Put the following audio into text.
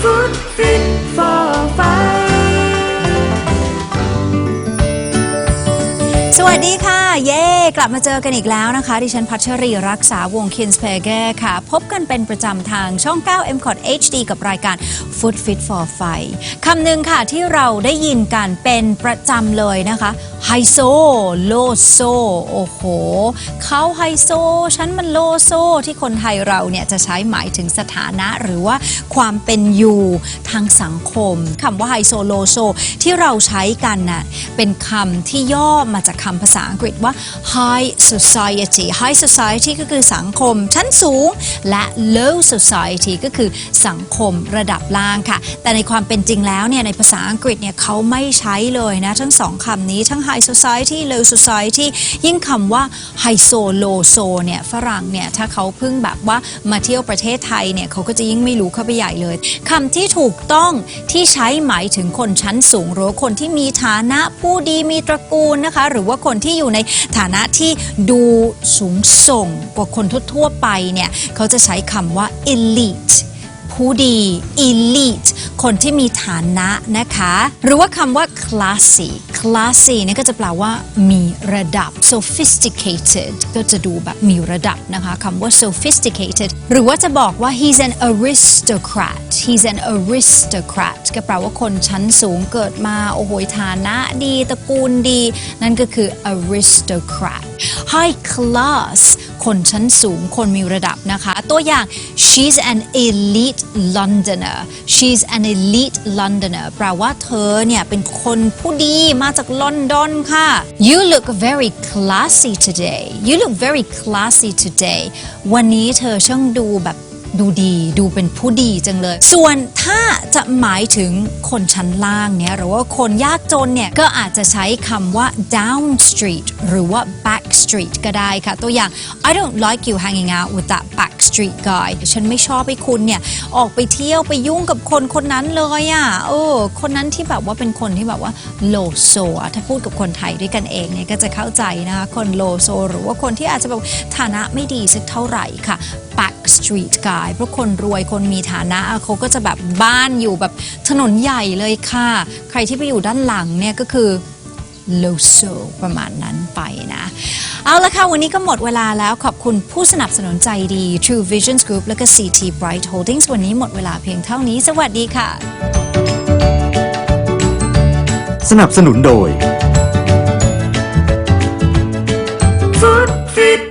Food สวัสดีค่ะ เย่กลับมาเจอกันอีกแล้วนะคะ ดิฉันพัชรีรักษาวงคินส์เพเกค่ะ พบกันเป็นประจำทางช่อง 9 m c o t HD กับรายการ Food Fit for Fight คำหนึ่งค่ะที่เราได้ยินกันเป็นประจำเลยนะคะไฮโซโลโซโอ้โหเขาไฮโซฉันมันโลโซที่คนไทยเราเนี่ยจะใช้หมายถึงสถานะหรือว่าความเป็นอยู่ทางสังคมคำว่าไฮโซโลโซที่เราใช้กันน่ะเป็นคำที่ย่อมาจากคำภาษาอังกฤษว่า high society high society ก็คือสังคมชั้นสูง และ low society ก็คือสังคมระดับล่างค่ะ แต่ในความเป็นจริงแล้วเนี่ยในภาษาอังกฤษเนี่ยเขาไม่ใช้เลยนะ ทั้งสองคำนี้ทั้ง high society low society ยิ่งคำว่า high so low so เนี่ยฝรั่งเนี่ยถ้าเขาเพิ่งแบบว่ามาเที่ยวประเทศไทยเนี่ยเขาก็จะยิ่งไม่รู้เข้าไปใหญ่เลยคำที่ถูกต้องที่ใช้หมายถึงคนชั้นสูง หรือคนที่มีฐานะผู้ดีมีตระกูลนะคะ หรือว่าคนที่อยู่ในฐานะที่ดูสูงส่งกว่าคนทั่วๆไปเนี่ยเขาจะใช้คำว่า elite ผู้ดี elite คนที่มีฐานะนะคะ หรือว่าคำว่า classy classy เนี่ยก็จะแปลว่ามีระดับ sophisticated ก็จะดูแบบมีระดับนะคะคำว่า sophisticated หรือว่าจะบอกว่า he's an aristocrat he's an aristocrat ก็แปลว่าคนชั้นสูงเกิดมา โอ้โหฐานะดีตระกูลดี นั่นก็คือ aristocrat high class คนชั้นสูงคนมีระดับนะคะ ตัวอย่าง she's an elite Londoner she's an elite Londoner แปลว่าเธอเนี่ยเป็นคนผู้ดีมาจากลอนดอนค่ะ you look very classy today you look very classy today วันนี้เธอช่างดูแบบดูดีดูเป็นผู้ดีจังเลย ส่วนถ้าจะหมายถึงคนชั้นล่างเนี่ยหรือว่าคนยากจนเนี่ย ก็อาจจะใช้คำว่า down street หรือว่า back street ก็ได้ค่ะ ตัวอย่าง I don't like you hanging out with that back street guy ฉันไม่ชอบให้คุณเนี่ย ออกไปเที่ยวไปยุ่งกับคนคนนั้นเลยอะ่ะเออคนนั้นที่แบบว่าเป็นคนที่แบบว่าโลโซถ้าพูดกับคนไทยด้วยกันเองเนี่ยก็จะเข้าใจนะคะคนโลโซหรือว่าคนที่อาจจะแบบฐานะไม่ดีสักเท่าไหร่ค่ะ back street guy เพราะคนรวยคนมีฐานะเขาก็จะแบบบ้านอยู่แบบถนนใหญ่เลยค่ะ ใครที่ไปอยู่ด้านหลังเนี่ยก็คือ โลโซประมาณนั้นไปนะ เอาละค่ะ วันนี้ก็หมดเวลาแล้วขอบคุณผู้สนับสนุนใจดี True Visions Group และก็ CT Bright Holdings วันนี้หมดเวลาเพียงเท่านี้ สวัสดีค่ะ สนับสนุนโดย FootFit